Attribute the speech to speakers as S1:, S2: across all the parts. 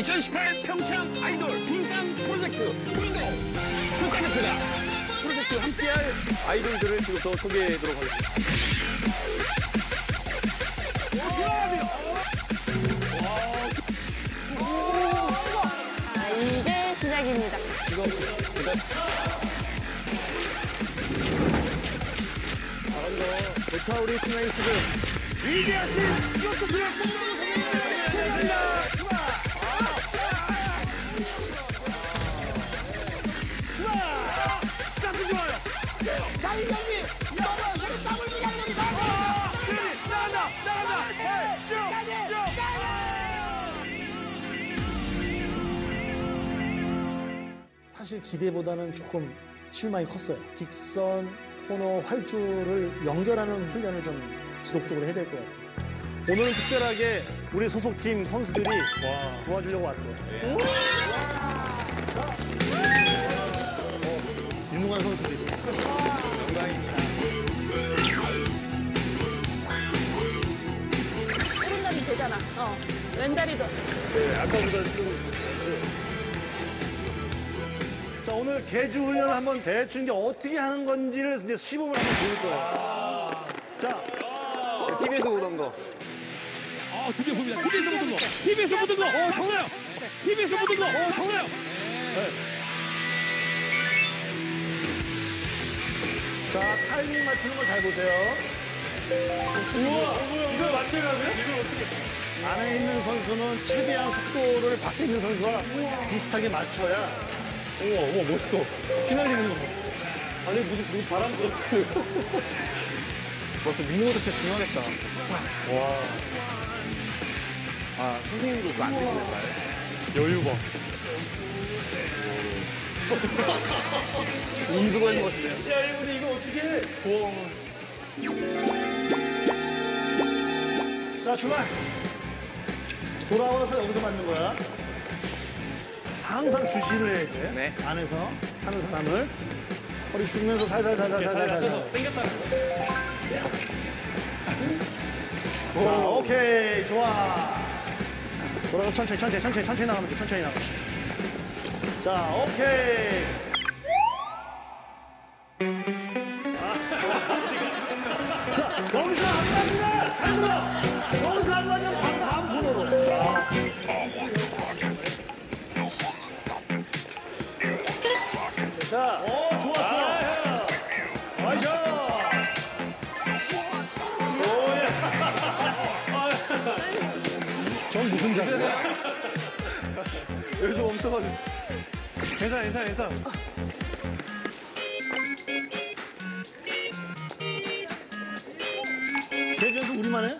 S1: 2018 평창 아이돌 빙상 프로젝트 운동 국가대표다. 프로젝트 함께할 아이돌들을 지금부터 소개해드리도록 하겠습니다.
S2: 아, 이제 시작입니다.
S1: 이거 일단 잘한다. 베타 우리 트나이스들 위대하신 시어터들의 축하드립니다. 나간다, 나간다. 쭉, 쭉.
S3: 사실 기대보다는 조금 실망이 컸어요. 직선, 코너, 활주를 연결하는 훈련을 좀 지속적으로 해야 될 것 같아요. 오늘은 특별하게 우리 소속팀 선수들이 도와주려고 왔어요. 자, 어, 유능한 선수들이.
S2: 오른다 리 되잖아. 어. 왼다리도.
S3: 네, 아까보다 좀. 자, 오늘 개주 훈련을 한번 대충 이제 어떻게 하는 건지를 이제 시범을 한번 보일 거예요. 자,
S1: TV에서 보던 거.
S4: 아, 드디어 봅니다. TV에서 보던 거. TV에서 보던 거. 어, 정우요. TV에서 보던 거. 어, 정우요.
S3: 자, 타이밍 맞추는 거잘 보세요. 우와, 이걸 맞추려고요? 이걸 어떻게? 안에 있는 선수는 최대한 속도를 밖에 있는 선수와 비슷하게 맞춰야. 우와, 우와, 멋있어. 휘날리는 거. 아니, 무슨, 무슨 바람 불어.
S1: 맞죠. 민호도 진짜 나왔어. 와. 아, 선생님도 그거 안 드시는가요?
S3: 여유 봐.
S1: 인수가 있는 것 같은데요?
S3: 야, 이분이 이거 어떻게 해? 자, 출발! 돌아와서 여기서 맞는 거야. 항상 주시를 해야 돼.
S1: 네.
S3: 안에서 하는 사람을. 허리 숙면서 살살 살살 살살.
S4: 땡겼다.
S3: 자, 오케이. 좋아. 돌아가 천천히, 천천히, 천천히, 천천히 나가면 돼. 천천히 나가. 자, 오케이. 자세야?
S1: 여기서 멈춰가지고.
S4: 괜찮아, 괜찮아, 괜찮아.
S3: 대전에서 우리만 해?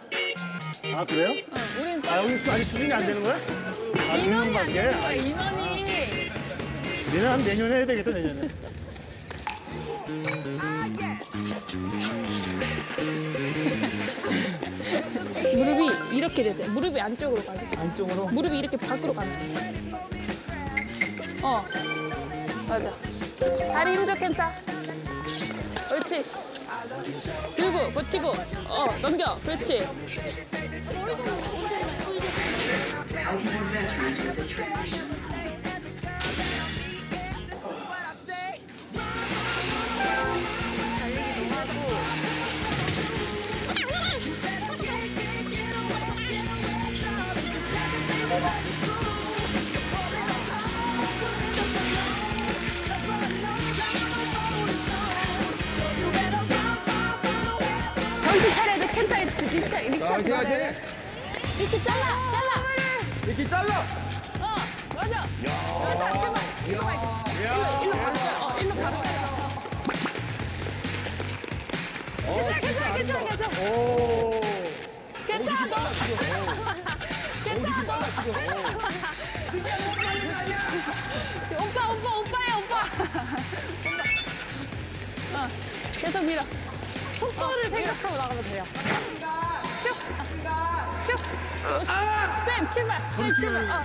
S3: 아, 그래요?
S2: 어, 우린
S3: 아, 수, 아직 수준이 안 되는 거야? 아, 두
S2: 인원이 안
S3: 명밖에?
S2: 되는 거야, 인원이.
S3: 얘는 한 내년에 해야 되겠다, 내년에.
S2: 이 이렇게 돼야 돼. 무릎이 안쪽으로 가야 돼.
S3: 안쪽으로?
S2: 무릎이 이렇게 밖으로 가면 돼. 어. 맞아. 다리 힘줘, 켄타. 그렇지. 들고, 버티고. 어, 넘겨. 그렇지. 이렇게
S1: 자, 화이팅!
S2: 돼. 이렇게 잘라, 잘라.
S1: 이렇게 잘라!
S2: 어, 맞아. 맞아, 제발. 일로 가. 일로, 일로 바로 잘라. 어, 일로 바로 잘라. 괜찮아, 괜찮아, 괜찮아, 괜찮아.
S3: 오.
S2: 괜찮아, 너. 괜찮아, 너. 오빠, 오빠, 오빠야, 오빠. 어, 계속 밀어. 속도를 생각하고 나가면 돼요. 슉. 슉. 쌤, 출발. 쌤, 출발. 어.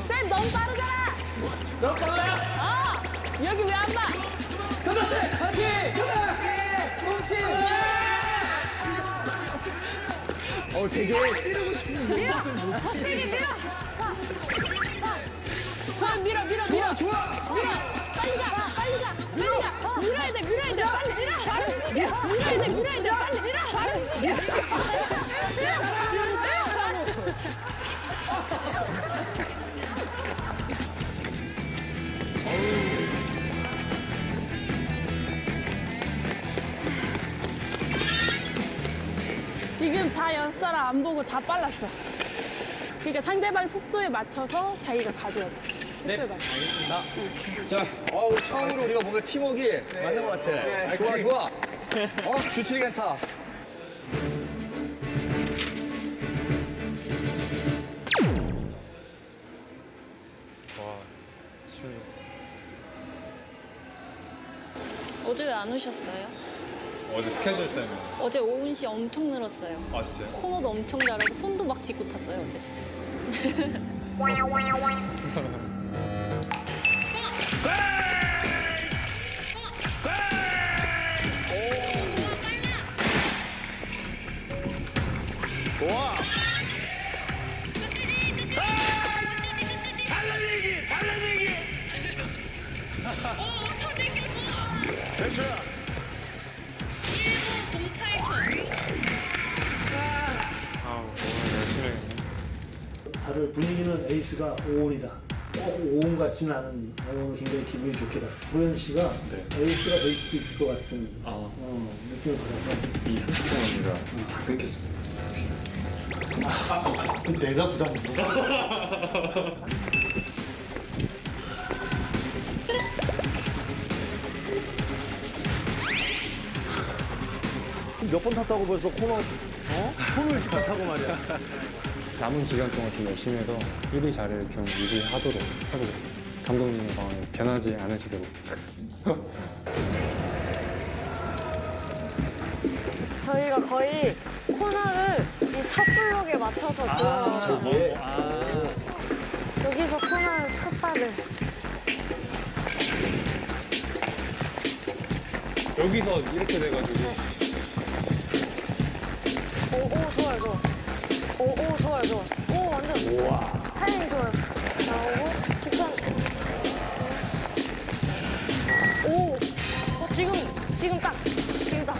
S2: 쌤, 너무 빠르잖아.
S3: 너무 빨라?
S2: 어. 여기 왜 안 봐?
S1: 화이팅! 그렇지! 어, 되게 찌르고 싶은
S5: 밀어. 세게 밀어.
S2: 좋아 밀어 밀어 밀어. 좋아 밀어. 지금 다 사람 안 보고 다 빨랐어. 그러니까 상대방 속도에 맞춰서 자기가 가져야 돼. 속도에 맞춰.
S1: 자, 어우, 처음으로 우리가 뭔가 팀워크 맞는 것 같아. 좋아, 좋아. 어, 주칠이 괜찮아.
S6: 안 오셨어요?
S7: 어제 스케줄 때문에.
S6: 어제 오은 씨 엄청 늘었어요.
S7: 아, 진짜요?
S6: 코너도 엄청 잘하고 손도 막 짚고 탔어요 어제.
S1: 좋아.
S7: 아, 오늘 열심히 했네.
S3: 다들 분위기는 에이스가 오온이다. 꼭 오온 같지는 않은 오늘 굉장히 기분이 좋게 봤어. 호연 씨가 에이스가 될 수도 있을 것 같은 어, 느낌을 받아서
S7: 이 30분 우리가 다 끊겠습니다.
S3: 내가 부담스러워. 몇 번 탔다고 벌써 코너 어? 코너를 직접 타고 말이야.
S8: 남은 기간 동안 좀 열심히 해서 1위 자리를 좀 유지하도록 해보겠습니다. 감독님 마음이 변하지 않으시도록.
S5: 저희가 거의 코너를 이 첫 블록에 맞춰서 들어가요.
S3: 저기에
S5: 여기서 코너를 첫 발을.
S7: 여기서 이렇게 돼가지고.
S5: 타이밍 좋아요. 나오고, 직선. 오, 어, 지금, 지금 딱. 지금 딱.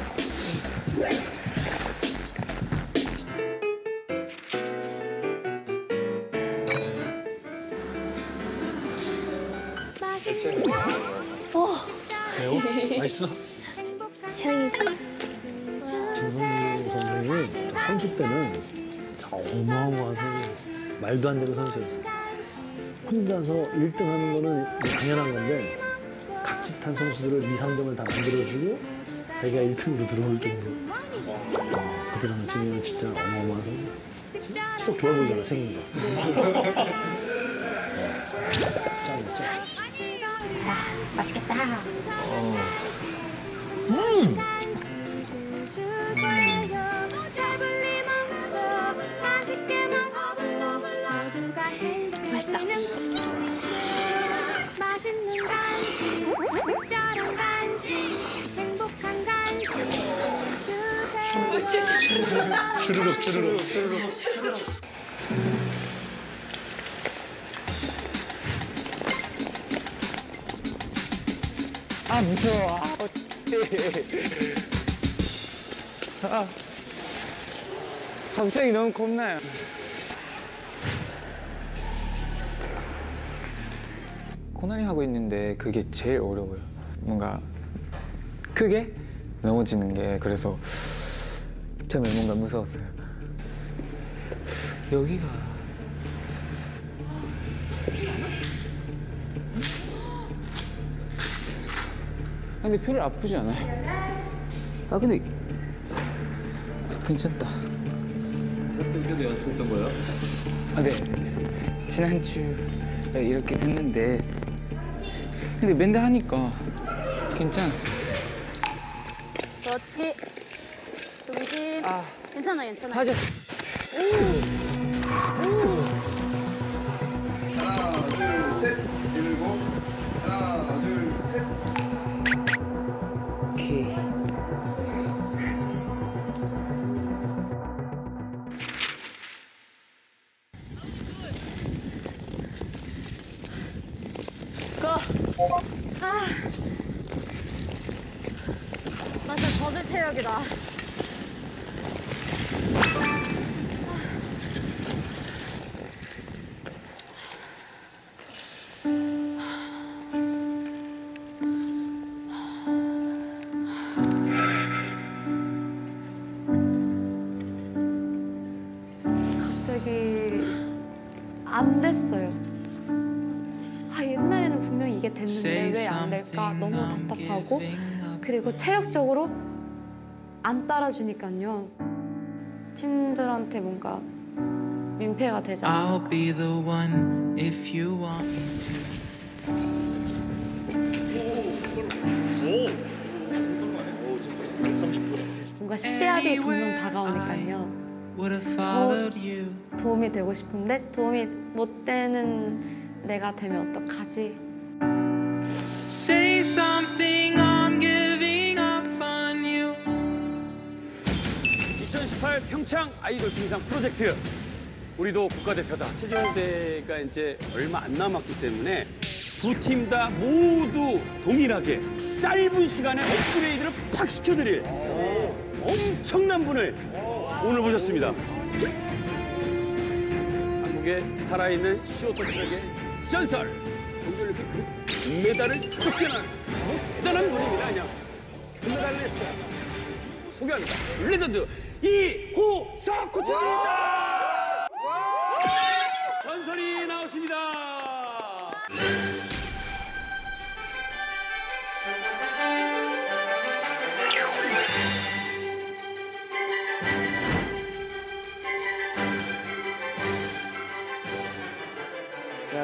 S3: 매워? 맛있어?
S5: 향이 좋아.
S3: 김선우 선생님이 선수 때는 어마어마한 선수 말도 안 되는 선수였어. 혼자서 1등 하는 거는 당연한 건데 각짓한 선수들을 2, 3등을 다 만들어주고 자기가 1등으로 들어올 정도로. 어, 그때 당시에는 진짜 어마어마한 선수. çok 좋아 보이잖아, 생긴 거. 짱이야, 짱.
S5: 맛있겠다. 맛있다.
S9: 맛있는 간식, 특별한 간식, 행복한 간식 주세요.
S3: 주르륵, 주르륵, 주르륵.
S1: 갑자기 너무 겁나요.
S8: 코너링 하고 있는데 그게 제일 어려워요. 뭔가 크게 넘어지는 게 그래서 처음에 뭔가 무서웠어요. 여기가 근데 별로 아프지 않아요? 아 근데 괜찮다.
S1: 그래도 연습했던 거예요?
S10: 아, 네. 지난주에 이렇게 됐는데 근데 맨날 하니까 괜찮았어요.
S2: 그렇지. 중심.
S10: 아,
S2: 괜찮아 괜찮아.
S10: 하자.
S1: 하
S11: 갑자기 안 됐어요. 아 옛날에는 분명히 이게 됐는데 왜 안 될까 너무 답답하고 그리고 체력적으로 안 따라주니까요 팀들한테 뭔가 민폐가 되잖아요.
S12: I'll be the one if you want me to.
S11: 뭔가 시합이 점점 다가오니까요
S12: You.
S11: 도움이 되고 싶은데 도움이 못 되는 내가 되면 어떡하지?
S12: Say something, I'm giving up on you.
S4: 2018 평창 아이돌 빙상 프로젝트 우리도 국가대표다 체중대가 이제 얼마 안 남았기 때문에 두 팀 다 모두 동일하게 짧은 시간에 업그레이드를 팍 시켜드릴 엄청난 분을 오늘 모셨습니다 한국의 살아있는 쇼트 트랙의 전설 동계올림픽 금메달을 개나 대단한 분입니다 그냥 금메달리스트 소개합니다. 레전드 이호석 코치입니다.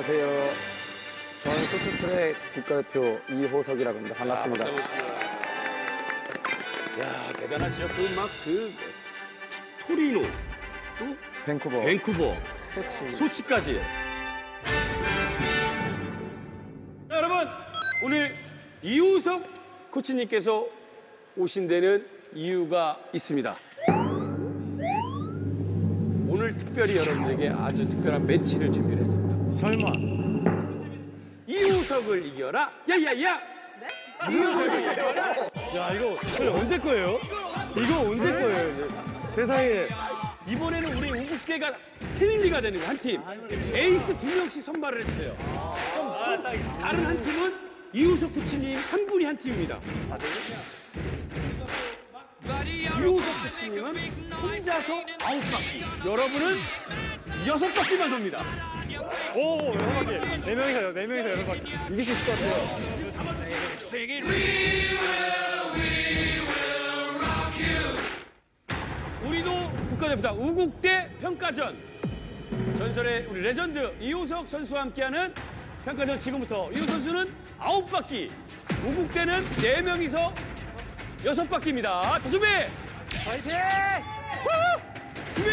S1: 안녕하세요. 저는 쇼트트랙 국가대표 이호석이라고 합니다. 반갑습니다.
S4: 야 대단하죠. 그막그 토리노 또
S1: 밴쿠버,
S4: 밴쿠버
S1: 소치.
S4: 소치까지. 자, 여러분 오늘 이호석 코치님께서 오신 데는 이유가 있습니다. 오늘 특별히 여러분들에게 아주 특별한 매치를 준비했습니다.
S13: 설마
S4: 이호석을 이겨라. 야야야. 이호석을 이겨라.
S13: 야 이거 이거 언제 거예요? 이거 언제 거예요? 세상에
S4: 이번에는 우리 우국계가 패밀리가 되는 거한 팀. 에이스 두 명씩 선발을 해주세요. 좀, 좀 다른 한 팀은 이우석 코치님 한 분이 한 팀입니다. 이우석 코치님은 혼자서 아홉 바퀴. 여러분은 여섯 바퀴만 돕니다.
S13: 오 여섯 바퀴 네 명이서 네 명이서 여섯 바퀴 이길 수 있을 것 같아요.
S4: 우리도 국가대표다. 우국대 평가전. 전설의 우리 레전드 이호석 선수와 함께하는 평가전 지금부터. 이호 선수는 아홉 바퀴 우국대는 네 명이서 여섯 바퀴입니다. 자 준비! 파이팅! 준비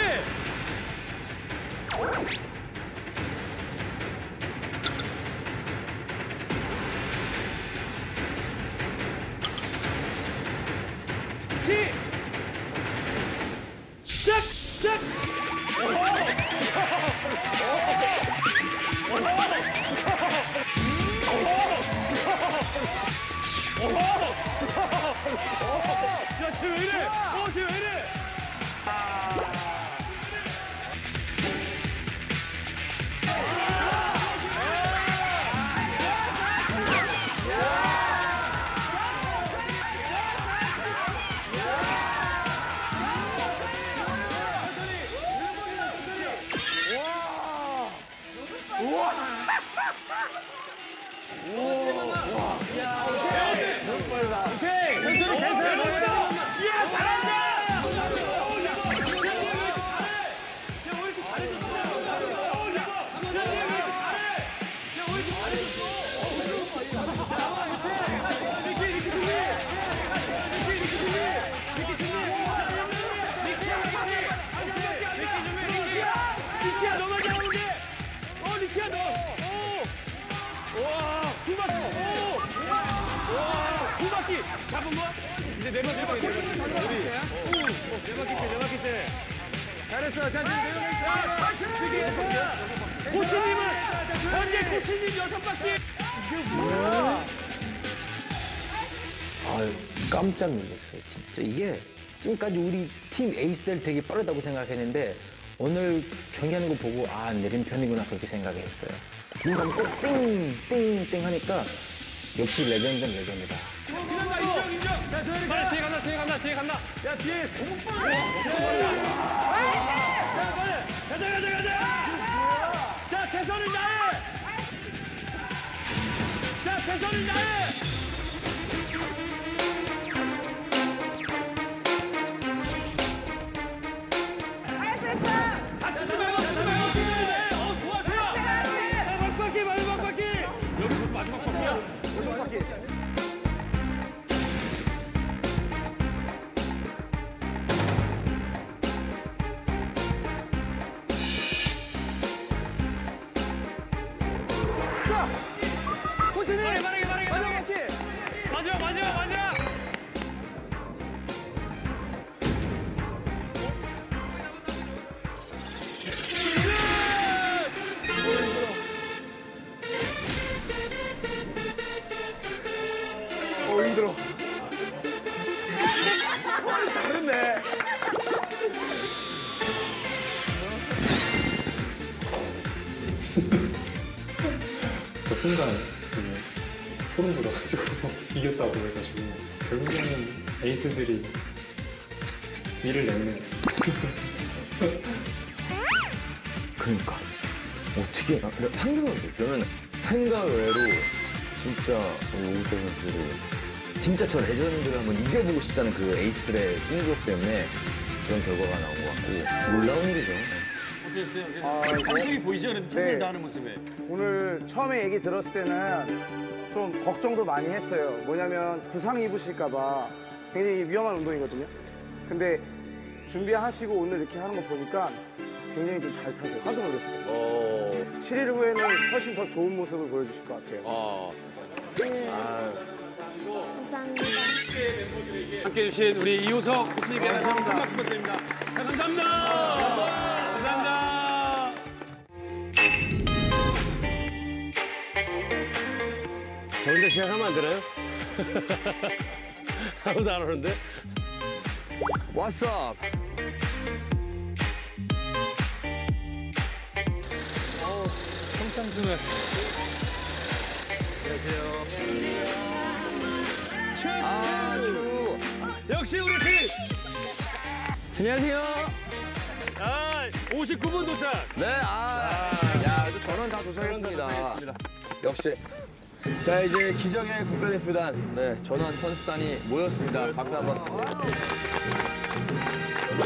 S4: 잡은 거? 이제 네 바퀴, 네 바퀴. 우리. 네 바퀴째, 네 바퀴째. 잘했어. 자, 지금 네 바퀴째. 코치님은 현재
S7: 코치님 여섯 바퀴. 이게 뭐야?
S10: 아유, 깜짝 놀랐어요. 진짜 이게 지금까지 우리 팀 에이스들 되게 빠르다고 생각했는데 오늘 경기하는 거 보고 아 내린 편이구나 그렇게 생각했어요. 눈 감고 띵 띵 띵 하니까 역시 레전드는 레전드다.
S7: 소연이 가. 뒤에 간다 뒤에 간다 뒤에 간다. 야 뒤에 빨라. 자 빨리 가자 가자 가자. 자 최선을 다해. 자 최선을 다해.
S8: 소름 돋아가지고 이겼다고 해가지고 결국에는 에이스들이 일을 냈네요.
S1: 그러니까 어떻게 나- 내가 상상을 못했어요. 저는 생각 외로 진짜 우리 오우태 선수를 진짜 저 레전드를 한번 이겨보고 싶다는 그 에이스들의 승부욕 때문에 그런 결과가 나온 것 같고 놀라운 일이죠.
S7: 어땠어요? 반성이 보이죠? 그래도 최선을
S14: 네.
S7: 다하는 모습에.
S14: 오늘 처음에 얘기 들었을 때는 좀 걱정도 많이 했어요. 뭐냐면 부상 입으실까봐 굉장히 위험한 운동이거든요. 근데 준비하시고 오늘 이렇게 하는 거 보니까 굉장히 좀 잘 타세요. 깜짝 놀랐어요.
S7: 어.
S14: 7일 후에는 훨씬 더 좋은 모습을 보여주실 것 같아요.
S7: 어.
S4: 감사합니다.
S7: 함께 해주신 우리 이호석 코치님께 다시 한번 큰 박수 부탁드립니다. 자. 감사합니다. 시작하면 안 되나요? 아무도 안 오는데?
S1: What's up?
S8: 평창승을
S1: 아주
S7: 역시 우리 팀!
S1: 안녕하세요.
S7: 아, 59분 도착!
S1: 네, 아, 야, 또 전원 다 도착했습니다. 역시. 자, 이제 기적의 국가대표단, 네, 전원 선수단이 모였습니다. 박수 한번.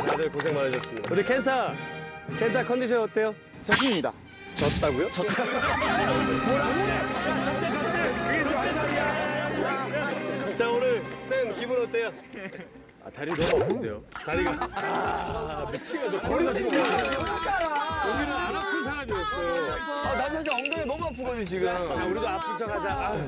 S7: 다들 고생 많으셨습니다. 우리 켄타! 켄타 컨디션 어때요?
S1: 졌습니다.
S7: 졌다고요? 자 오늘 쌤 기분 어때요? 아 다리 너무 아픈데요? 다리가 아 미치겠어 거리가 지금 여기는 안 아픈 사람이었어요.
S1: 아, 난 사실 엉덩이 너무 아프거든, 지금.
S7: 자 우리도 아픈 척하자. 아유,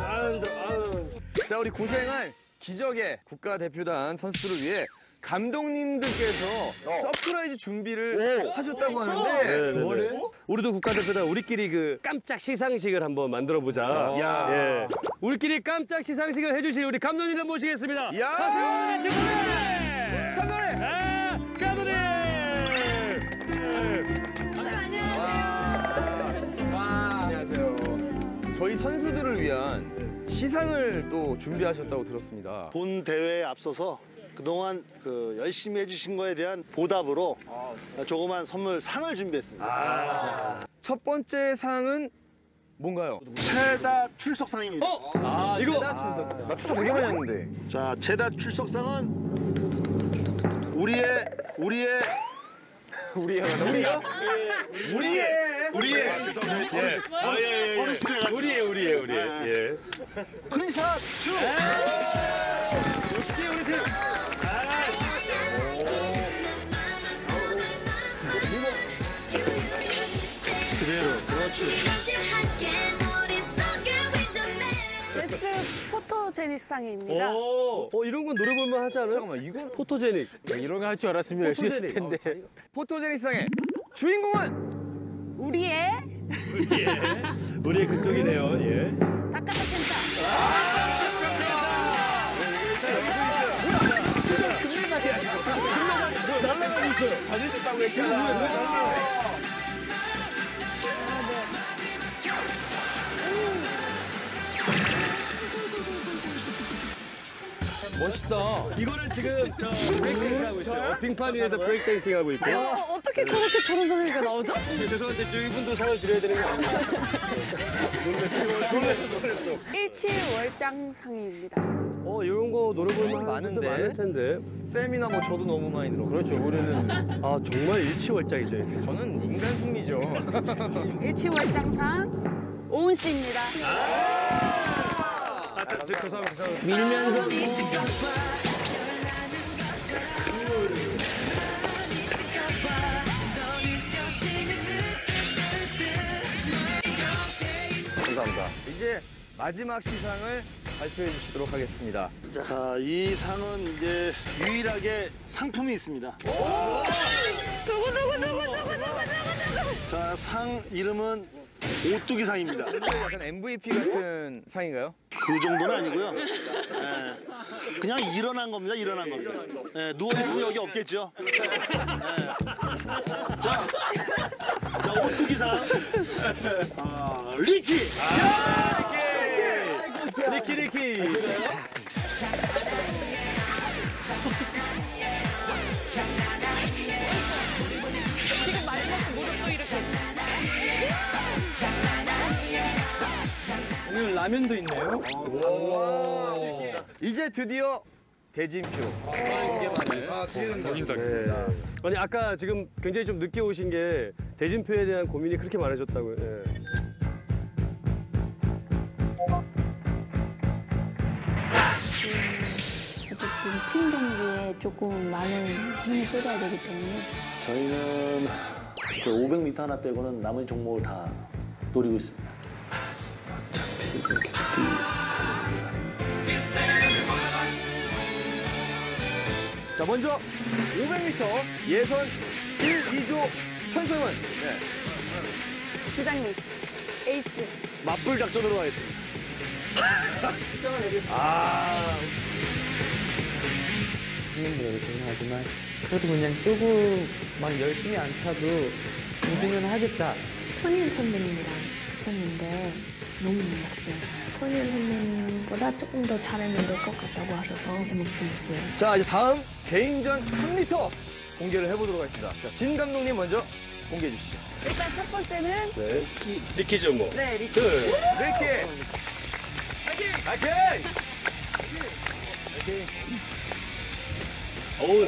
S7: 아유, 아유.
S1: 자, 우리 고생할 기적의 국가대표단 선수들을 위해 감독님들께서 서프라이즈 준비를 하셨다고 하는데
S7: 뭐래? 우리도 국가대표단 우리끼리 그 깜짝 시상식을 한번 만들어 보자.
S1: 야.
S7: 예. 우리끼리 깜짝 시상식을 해주실 우리 감독님을 모시겠습니다.
S1: 야.
S7: 감독님 축하해! 감독님! 아, 감독님!
S1: 안녕하세요. 저희 선수들을 위한 시상을 또 준비하셨다고 들었습니다.
S3: 본 대회에 앞서서 그동안 그 열심히 해주신 거에 대한 보답으로 조그만 선물 상을 준비했습니다.
S1: 첫 번째 상은 뭔가요?
S3: 최다 출석상입니다.
S7: 아, 이거
S1: 나 추석 되게 많이 했는데.
S3: 자, 최다 출석상은 우리의 우리의?
S1: 우리요? 우리의
S7: 우리의 아, 예, 예, 예.
S3: 어르신들
S7: 우리의 우리의 우리의 예.
S3: 크리샷 주.
S7: 역시 우리 팀.
S3: 그대로 그렇지.
S2: 베스트 포토제닉상입니다.
S7: 오, 어 이런 건 노래 볼만 하지 않아요?
S1: 잠깐만 이거
S7: 포토제닉.
S10: 이런 거 할 줄 알았으면 열심히 했을 텐데.
S1: 포토제닉 상의 주인공은
S2: 우리의
S7: 예. 우리 그쪽이네요. 예.
S15: 닭가슴 센터.
S7: 날라가고 있어요. 가질 수 있다고 했잖아.
S1: 멋있다.
S7: 이거는 지금 저 브레이크댄스 하고 있어요. 빙판 위에서 브레이크댄싱 하고 있고요.
S2: 어, 어떻게 저렇게 저런 선생님이 나오죠?
S7: 죄송한데 저 이분도 상을 드려야 되는 거 아니에요?
S2: 일치월장상입니다.
S7: 어, 이런 거 노래 부르면
S1: 많은데?
S7: 많을 텐데.
S1: 쌤이나 뭐 저도 너무 많이 들어.
S7: 그렇죠. 우리는 아 정말 일치월장이죠.
S1: 저는 인간 승리죠.
S2: 일치월장상 오은 씨입니다.
S7: 아, 저, 저, 죄송합니다. 죄송합니다.
S10: 밀면서
S1: 감사합니다. 이제 마지막 시상을 발표해 주시도록 하겠습니다.
S3: 자, 이 상은 이제 유일하게 상품이 있습니다.
S2: 누구 누구 누구 누구 누구 누구
S3: 자, 상 이름은 오뚜기 상입니다.
S1: 약간 MVP 같은 상인가요?
S3: 그 정도는 아니고요. 예. 그냥 일어난 겁니다. 일어난 겁니다. 예, 누워 있으면 여기 없겠죠. 예. 자, 자 오뚜기 상. 아, 리키.
S7: 리키 리키. 라면도 있네요.
S1: 이제 드디어 대진표.
S7: 네. 아니 아까 지금 굉장히 좀 늦게 오신 게 대진표에 대한 고민이 그렇게 많으셨다고요. 예.
S16: 어쨌든 팀 경기에 조금 많은 힘을 쏟아야 되기 때문에
S3: 저희는 그 500m 하나 빼고는 나머지 종목을 다 노리고 있습니다. 둘이
S1: 자, 먼저 500m 예선 1, 2조 편성은 네.
S2: 주장님 에이스
S3: 맞불 작전으로 가겠습니다.
S13: 팀원들에게 죄송하지만 그래도 그냥 조금만 열심히 안 타도 우승은 하겠다.
S16: 토니은 선배님이랑 붙였는데 너무 놀랐어요. 토니은 선배님보다 조금 더 잘하면 될 것 같다고 하셔서 제 목표였어요.
S1: 자, 이제 다음 개인전 1000m 공개를 해보도록 하겠습니다. 자, 진 감독님 먼저 공개해 주시죠.
S2: 일단 첫 번째는
S7: 네. 리키죠 뭐.
S2: 네 리키
S1: 둘, 리키! 파이팅!
S7: 어우.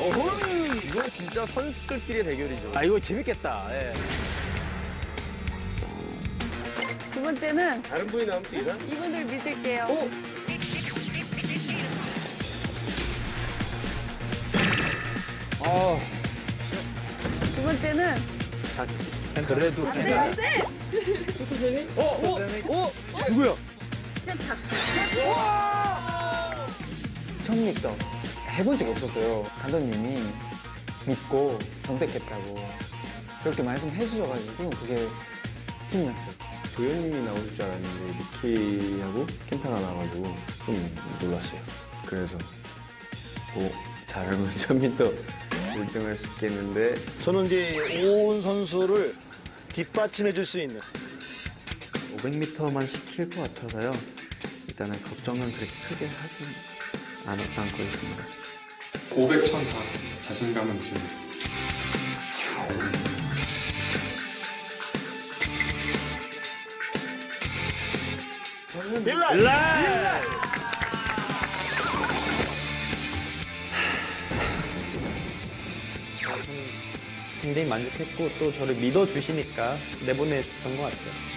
S1: 어흥! 이거 진짜 선수들끼리의 대결이죠. 아, 이거 재밌겠다. 예.
S2: 두 번째는
S7: 다른 분이 나오면 또 이상?
S2: 이분들 믿을게요.
S1: 오! 아,
S2: 두 번째는
S1: 그래도
S2: 네,
S1: 괜찮아.
S2: 네.
S1: 어, 어, 어, 누구야?
S10: 처음부터 해본 적이 없었어요. 감독님이 믿고 선택했다고 그렇게 말씀해 주셔가지고 그게 힘이 났어요.
S8: 조현님이 나오실 줄 알았는데 리키하고 켄타가 나와가지고 좀 놀랐어요. 그래서 오 잘하면 1000m 1등 할 수 있겠는데
S3: 저는 이제 오은 선수를 뒷받침해 줄 수 있는
S13: 500m만 시킬 것 같아서요. 일단은 걱정은 그렇게 크게 하진 않, 않고 있습니다.
S8: 500, 1000다 자신감은 지금
S7: 일라.
S13: 굉장히 만족했고 또 저를 믿어주시니까 내보냈던 것 같아요.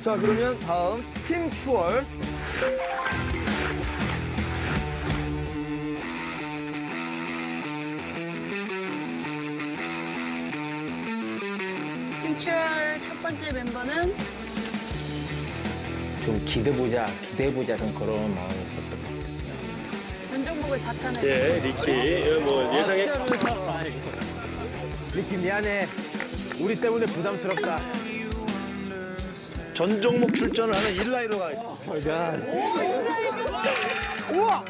S1: 자, 그러면 다음 팀 추월.
S2: 첫 번째 멤버는
S10: 좀 기대보자, 기대해보자 좀 그런 마음이 있었던 것 같아요.
S2: 다 타네.
S4: 예, 리키. 뭐 예상에
S10: 리키 미안해. 우리 때문에 부담스럽다.
S3: 전 종목 출전을 하는 일라이로 가겠습니다.
S14: 우와!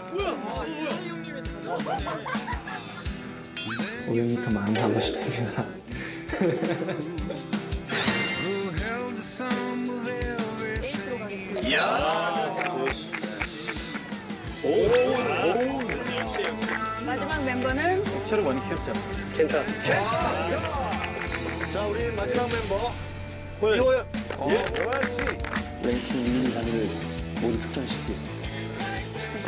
S13: 500m만 하고 싶습니다.
S11: 가겠습니다.
S2: 마지막 멤버는
S4: 차를 많이 키웠잖아. 켄타.
S3: 자, 우리 마지막 멤버 이호연.
S13: 랭킹 1, 2, 3위를 모두 출전시키겠습니다.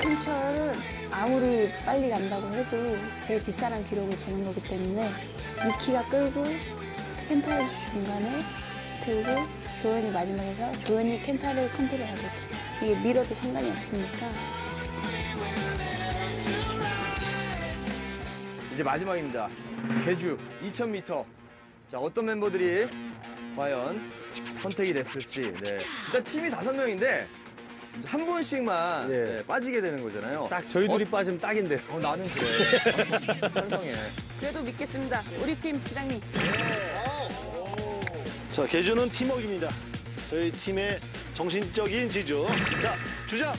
S16: 승철은 아무리 빨리 간다고 해도 제 뒷사람 기록을 재는 거기 때문에 미키가 끌고 켄타를 중간에 들고 조연이 마지막에서 조연이 켄타를 컨트롤하고 이게 밀어도 상관이 없으니까
S1: 이제 마지막입니다. 개주 2000m. 자, 어떤 멤버들이 과연 선택이 됐을지. 네. 일단 팀이 다섯 명인데 한 분씩만
S4: 예.
S1: 네, 빠지게 되는 거잖아요.
S4: 딱 저희 둘이 빠지면 딱인데.
S1: 어, 나는 그래. 찬성해.
S2: 그래도 믿겠습니다. 우리 팀 주장님.
S3: 자, 개주는 팀워크입니다. 저희 팀의 정신적인 지주. 자, 주장.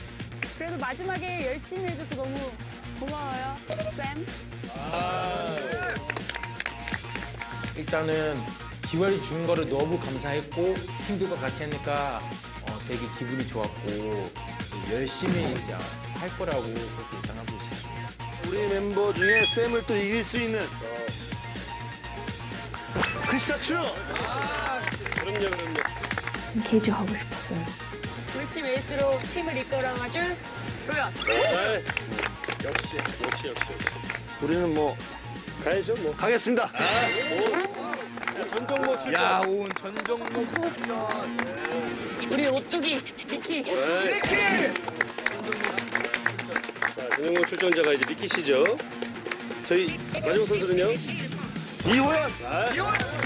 S2: 그래도 마지막에 열심히 해줘서 너무 고마워요, 쌤.
S10: 일단은 기회를 준 거를 너무 감사했고 팀들과 같이 하니까 어, 되게 기분이 좋았고 열심히 이제 할 거라고 그렇게 예상하고 있었습니다.
S3: 우리 멤버 중에 쌤을 또 이길 수 있는 크리스타츄.
S4: 그럼요, 그럼요.
S16: 개주 하고 싶었어요.
S2: 우리 팀 에이스로 팀을 이끌어가줄 조연.
S4: 네. 역시, 역시, 역시.
S3: 우리는 뭐
S4: 가야죠, 뭐.
S3: 가겠습니다.
S4: 전종목 출전.
S1: 야, 오은 전종목.
S2: 우리 오뚜기 리키.
S4: 리키! 자, 전종목 출전자가 이제 리키 씨죠. 저희 마지막 선수는요?
S3: 이호연.
S4: 우리를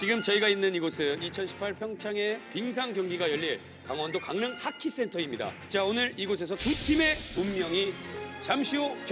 S4: 지금 저희가 있는 이곳은 2018 평창의 빙상 경기가 열릴 강원도 강릉 하키센터입니다. 자, 오늘 이곳에서 두 팀의 운명이 잠시 후 결